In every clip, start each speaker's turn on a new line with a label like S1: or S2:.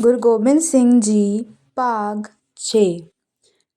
S1: ਗੁਰੂ ਗੋਬਿੰਦ ਸਿੰਘ ਜੀ, ਭਾਗ 6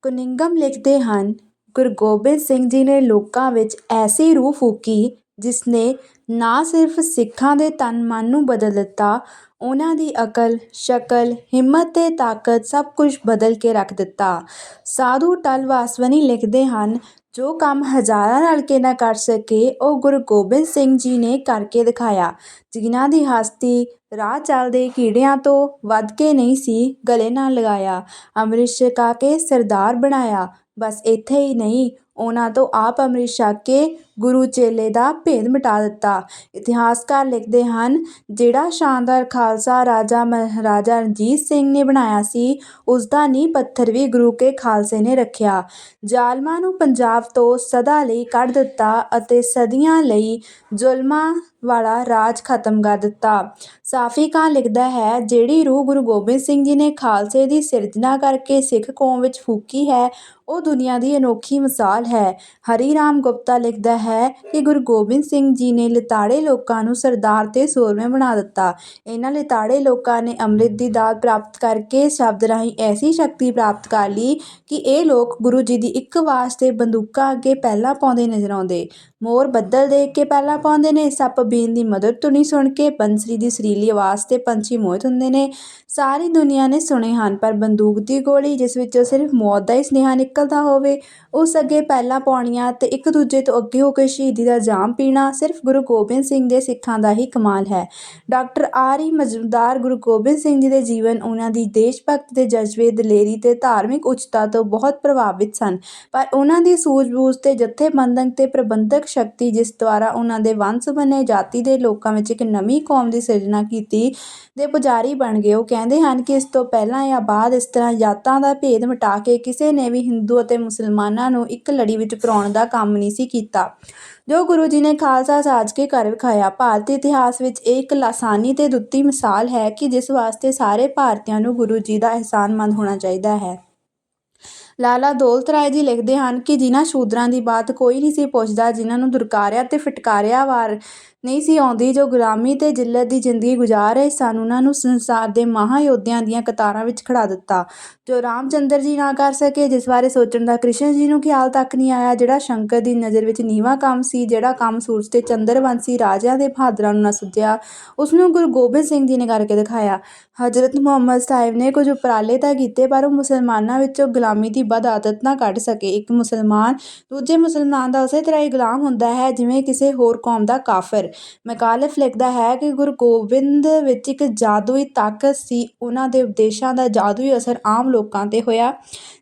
S1: ਕੁਨਿੰਗਮ ਲਿਖਦੇ ਹਨ, ਗੁਰੂ ਗੋਬਿੰਦ ਸਿੰਘ ਜੀ ਨੇ ਲੋਕਾਂ ਵਿੱਚ ਐਸੀ ਰੂਹ ਫੂਕੀ, ਜਿਸ ਨੇ ਨਾ ਸਿਰਫ ਸਿੱਖਾਂ ਦੇ ਤਨ ਮਨ ਨੂੰ ਬਦਲ ਦਿੱਤਾ, ਉਹਨਾਂ ਦੀ ਅਕਲ, ਸ਼ਕਲ, ਹਿੰਮਤ ਤੇ ਤਾਕਤ ਸਭ ਕੁਝ ਬਦਲ ਕੇ ਰੱਖ ਦਿੱਤਾ। ਸਾਧੂ ਟਲ ਵਾਸਵਨੀ ਲਿਖਦੇ ਹਨ, ਜੋ ਕੰਮ ਹਜ਼ਾਰਾਂ ਰਲ ਕੇ ਨਾ ਕਰ ਸਕੇ, ਉਹ ਗੁਰੂ ਗੋਬਿੰਦ ਸਿੰਘ ਜੀ ਨੇ ਕਰਕੇ ਦਿਖਾਇਆ, ਜਿਨ੍ਹਾਂ ਦੀ ਹਸਤੀ ਰਾਹ ਚੱਲਦੇ ਕੀੜਿਆਂ ਤੋਂ ਵੱਧ ਕੇ ਨਹੀਂ ਸੀ ਗਲੇ ਨਾਲ ਲਗਾਇਆ। ਅੰਮ੍ਰਿਤ ਛਕਾ ਕੇ ਸਰਦਾਰ ਬਣਾਇਆ। ਬਸ ਇੱਥੇ ਹੀ ਨਹੀਂ, ਉਹਨਾਂ ਤੋਂ ਆਪ ਅੰਮ੍ਰਿਤ ਛਕ ਕੇ ਗੁਰੂ ਚੇਲੇ ਦਾ ਭੇਦ ਮਿਟਾ ਦਿੱਤਾ। ਇਤਿਹਾਸਕਾਰ ਲਿਖਦੇ ਹਨ, ਜਿਹੜਾ ਸ਼ਾਨਦਾਰ ਖਾਲਸਾ ਰਾਜਾ ਮਹਾਰਾਜਾ ਰਣਜੀਤ ਸਿੰਘ ਨੇ ਬਣਾਇਆ ਸੀ ਉਸ ਦਾ ਨੀਂਹ ਪੱਥਰ ਵੀ ਗੁਰੂ ਕੇ ਖਾਲਸੇ ਨੇ ਰੱਖਿਆ। ਜ਼ਾਲਮਾਂ ਨੂੰ ਪੰਜਾਬ ਤੋਂ ਸਦਾ ਲਈ ਕੱਢ ਦਿੱਤਾ ਅਤੇ ਸਦੀਆਂ ਲਈ ਜ਼ੁਲਮਾਂ ਵਾਲਾ ਰਾਜ ਖਤਮ ਕਰ ਦਿੱਤਾ। ਸਾਫੀ ਕਾਂ ਲਿਖਦਾ ਹੈ, ਜਿਹੜੀ ਰੂਹ ਗੁਰੂ ਗੋਬਿੰਦ ਸਿੰਘ ਜੀ ਨੇ ਖਾਲਸੇ ਦੀ ਸਿਰਜਣਾ ਕਰਕੇ ਸਿੱਖ ਕੌਮ ਵਿੱਚ ਫੂਕੀ ਹੈ ਉਹ ਦੁਨੀਆ ਦੀ ਅਨੋਖੀ ਮਿਸਾਲ ਹੈ। ਹਰੀ ਰਾਮ ਗੁਪਤਾ ਲਿਖਦਾ ਹੈ ਕਿ ਗੁਰੂ ਗੋਬਿੰਦ ਸਿੰਘ ਜੀ ਨੇ ਲਿਤਾੜੇ ਲੋਕਾਂ ਨੂੰ ਸਰਦਾਰ ਤੇ ਸੂਰਮੇ ਬਣਾ ਦਿੱਤਾ। ਇਹਨਾਂ ਲਿਤਾੜੇ ਲੋਕਾਂ ਨੇ ਅੰਮ੍ਰਿਤ ਦੀ ਦਾਤ ਪ੍ਰਾਪਤ ਕਰਕੇ ਸ਼ਬਦ ਰਾਹੀਂ ਐਸੀ ਸ਼ਕਤੀ ਪ੍ਰਾਪਤ ਕਰ ਲਈ ਕਿ ਇਹ ਲੋਕ ਗੁਰੂ ਜੀ ਦੀ ਇੱਕ ਆਵਾਜ਼ ਤੇ ਬੰਦੂਕਾਂ ਅੱਗੇ ਪਹਿਲਾਂ ਪਾਉਂਦੇ ਨਜ਼ਰ ਆਉਂਦੇ। ਮੋਰ ਬੱਦਲ ਦੇਖ ਕੇ ਪਹਿਲਾਂ ਪਾਉਂਦੇ ਨੇ, ਸੱਪ ਬੀਨ ਦੀ ਮਧੁਰ ਧੁਨੀ ਸੁਣ ਕੇ ਬੰਸਰੀ ਦੀ ਸਰੀਲੀ ਆਵਾਜ਼ ਤੇ ਪੰਛੀ ਮੋਹਿਤ ਹੁੰਦੇ ਨੇ। ਸਾਰੀ ਦੁਨੀਆ ਨੇ ਸੁਣੇ ਹਨ, ਪਰ ਬੰਦੂਕ ਦੀ ਗੋਲੀ, ਜਿਸ ਵਿੱਚੋਂ ਸਿਰਫ ਮੌਤ ਦਾ ਹੀ ਸੁਨੇਹਾ ਨਿਕਲਦਾ ਹੋਵੇ, ਉਸ ਅੱਗੇ ਪਹਿਲਾਂ ਪਾਉਣੀਆਂ ਤੇ ਇੱਕ ਦੂਜੇ ਤੋਂ ਅੱਗੇ ਹੋ ਕੇ ਸ਼ਹੀਦੀ ਦਾ ਜਾਮ ਪੀਣਾ ਸਿਰਫ ਗੁਰੂ ਗੋਬਿੰਦ ਸਿੰਘ ਦੇ ਸਿੱਖਾਂ ਦਾ ਹੀ ਕਮਾਲ ਹੈ। Doctor R E Mazumdar Guru Gobind Singh ji ਦੇ ਜੀਵਨ ਉਹਨਾਂ ਦੀ ਦੇਸ਼ ਭਗਤ ਦੇ ਜਜ਼ਬੇ, ਦਲੇਰੀ ਤੇ ਧਾਰਮਿਕ ਉੱਚਤਾ ਤੋਂ ਬਹੁਤ ਪ੍ਰਭਾਵਿਤ ਸਨ, ਪਰ ਉਹਨਾਂ ਦੀ ਸੂਝ-ਬੂਝ ਤੇ ਜਥੇਬੰਦਕ ਤੇ ਪ੍ਰਬੰਧਕ ਸ਼ਕਤੀ ਜਿਸ ਦੁਆਰਾ ਉਹਨਾਂ ਦੇ ਵੰਸ ਬਣੇ ਜਾਤੀ ਦੇ ਲੋਕਾਂ ਵਿੱਚ ਇੱਕ ਨਵੀਂ ਕੌਮ ਦੀ ਸਿਰਜਣਾ ਕੀਤੀ ਦੇ ਪੁਜਾਰੀ ਬਣ ਗਏ। ਉਹ ਕਹਿੰਦੇ ਹਨ ਕਿ ਇਸ ਤੋਂ ਪਹਿਲਾਂ ਜਾਂ ਬਾਅਦ ਇਸ ਤਰ੍ਹਾਂ ਜਾਤਾਂ ਦਾ ਭੇਦ ਮਿਟਾ ਕੇ ਕਿਸੇ ਨੇ ਵੀ ਹਿੰਦੂ ਅਤੇ ਮੁਸਲਮਾਨਾਂ ਨੂੰ ਇੱਕ ਲੜੀ ਵਿੱਚ ਪਰੋਣ ਦਾ ਕੰਮ ਨਹੀਂ ਸੀ ਕੀਤਾ। ਜੋ ਗੁਰੂ ਜੀ ਨੇ ਖਾਲਸਾ ਸਾਜ ਕੇ ਕਰ ਵਿਖਾਇਆ, ਭਾਰਤੀ ਇਤਿਹਾਸ ਵਿੱਚ ਇਹ ਇੱਕ ਲਾਸਾਨੀ ਤੇ ਦੁੱਤੀ ਮਿਸਾਲ ਹੈ ਕਿ ਜਿਸ ਵਾਸਤੇ ਸਾਰੇ ਭਾਰਤੀਆਂ ਨੂੰ ਗੁਰੂ ਜੀ ਦਾ ਅਹਿਸਾਨਮੰਦ ਹੋਣਾ ਚਾਹੀਦਾ ਹੈ। ਲਾਲਾ ਦੌਲਤ ਰਾਏ ਜੀ ਲਿਖਦੇ ਹਨ ਕਿ ਜਿਨ੍ਹਾਂ ਸ਼ੂਦਰਾਂ ਦੀ ਬਾਤ ਕੋਈ ਨਹੀਂ ਸੀ ਪੁੱਛਦਾ, ਜਿਨ੍ਹਾਂ ਨੂੰ ਦੁਰਕਾਰਿਆ ਤੇ ਫਟਕਾਰਿਆ ਵਾਰ ਨਹੀਂ ਸੀ ਆਉਂਦੀ, ਜੋ ਗੁਲਾਮੀ ਤੇ ਜਿੱਲਤ ਦੀ ਜ਼ਿੰਦਗੀ ਗੁਜ਼ਾਰ ਰਹੇ ਸਨ, ਉਹਨਾਂ ਨੂੰ ਸੰਸਾਰ ਦੇ ਮਹਾਯੋਧਿਆਂ ਦੀਆਂ ਕਤਾਰਾਂ ਵਿੱਚ ਖੜਾ ਦਿੱਤਾ। ਜੋ ਰਾਮਚੰਦਰ ਜੀ ਨਾ ਕਰ ਸਕੇ, ਜਿਸ ਬਾਰੇ ਸੋਚਣ ਦਾ ਕ੍ਰਿਸ਼ਨ ਜੀ ਨੂੰ ਖਿਆਲ ਤੱਕ ਨਹੀਂ ਆਇਆ, ਜਿਹੜਾ ਸ਼ੰਕਰ ਦੀ ਨਜ਼ਰ ਵਿੱਚ ਨੀਵਾਂ ਕੰਮ ਸੀ, ਜਿਹੜਾ ਕੰਮ ਸੂਰਜ ਤੇ ਚੰਦਰਵੰਸ਼ੀ ਰਾਜਿਆਂ ਦੇ ਬਹਾਦਰਾਂ ਨੂੰ ਨਾ ਸੁੱਝਿਆ, ਉਸ ਨੂੰ ਗੁਰੂ ਗੋਬਿੰਦ ਸਿੰਘ ਜੀ ਨੇ ਕਰਕੇ ਦਿਖਾਇਆ। ਹਜ਼ਰਤ ਮੁਹੰਮਦ ਸਾਹਿਬ ਨੇ ਕੁਝ ਉਪਰਾਲੇ ਤਾਂ ਕੀਤੇ, ਪਰ ਉਹ ਮੁਸਲਮਾਨਾਂ ਵਿੱਚੋਂ ਗੁਲਾਮੀ ਦੀ ਬਦ ਆਦਤ ਨਾ ਕੱਢ ਸਕੇ। ਇੱਕ ਮੁਸਲਮਾਨ, ਦੂਜੇ ਮੁਸਲਮਾਨ ਦਾ ਉਸੇ ਤਰ੍ਹਾਂ ਹੀ ਗੁਲਾਮ ਹੁੰਦਾ ਹੈ, ਜਿਵੇਂ ਕਿਸੇ ਹੋਰ ਕੌਮ ਦਾ ਕਾਫਰ। ਮੈਕਾਲਫ ਲਿਖਦਾ ਹੈ ਕਿ ਗੁਰੂ ਗੋਬਿੰਦ ਵਿੱਚ ਇੱਕ ਜਾਦੂਈ ਤਾਕਤ ਸੀ। ਉਹਨਾਂ ਦੇ ਉਪਦੇਸ਼ਾਂ ਦਾ ਜਾਦੂਈ ਅਸਰ ਆਮ ਲੋਕਾਂ ਤੇ ਹੋਇਆ।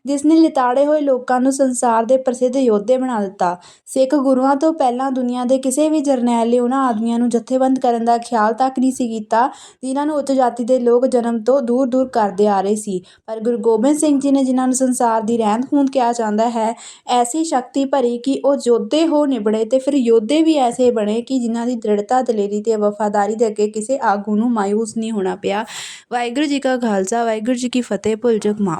S1: ਜਿਸ ਨੇ ਲਿਤਾੜੇ ਹੋਏ ਲੋਕਾਂ ਨੂੰ ਸੰਸਾਰ ਦੇ ਪ੍ਰਸਿੱਧ ਯੋਧੇ ਬਣਾ ਦਿੱਤਾ। ਸਿੱਖ ਗੁਰੂਆਂ ਤੋਂ ਪਹਿਲਾਂ ਦੁਨੀਆ ਦੇ ਕਿਸੇ ਵੀ ਜਰਨੈਲ ਨੇ ਉਹਨਾਂ ਆਦਮੀਆਂ ਨੂੰ ਜਥੇਬੰਦ ਕਰਨ ਦਾ ਖਿਆਲ ਤੱਕ ਨਹੀਂ ਸੀ ਕੀਤਾ, ਜਿਨ੍ਹਾਂ ਨੂੰ ਉੱਚ ਜਾਤੀ ਦੇ ਲੋਕ ਜਨਮ ਤੋਂ ਦੂਰ ਦੂਰ ਕਰਦੇ ਆ ਰਹੇ ਸੀ। ਪਰ ਗੁਰੂ ਗੋਬਿੰਦ ਸਿੰਘ ਜੀ ਨੇ ਜਿਨ੍ਹਾਂ ਨੂੰ ਸੰਸਾਰ ਦੀ ਰਹਿੰਦ ਖੂੰਹਦ ਕਿਹਾ ਜਾਂਦਾ ਹੈ, ਐਸੀ ਸ਼ਕਤੀ ਭਰੀ ਕਿ ਉਹ ਯੋਧੇ ਹੋ ਨਿਬੜੇ ਤੇ ਫਿਰ ਯੋਧੇ ਵੀ ਐਸੇ ਬਣੇ ਕਿ ਜਿਨ੍ਹਾਂ ਦੀ ਦ੍ਰਿੜਤਾ ਦਲੇਰੀ ਤੇ ਵਫਾਦਾਰੀ ਦੇ ਅੱਗੇ ਕਿਸੇ ਆਗੂ ਨੂੰ ਮਾਯੂਸ ਨਹੀਂ ਹੋਣਾ ਪਿਆ। ਵਾਹਿਗੁਰੂ ਜੀ ਕਾ ਖਾਲਸਾ, ਵਾਹਿਗੁਰੂ ਜੀ ਕੀ ਫਤਿਹ, ਭੁੱਲ ਚੁੱਕ ਮਾਫ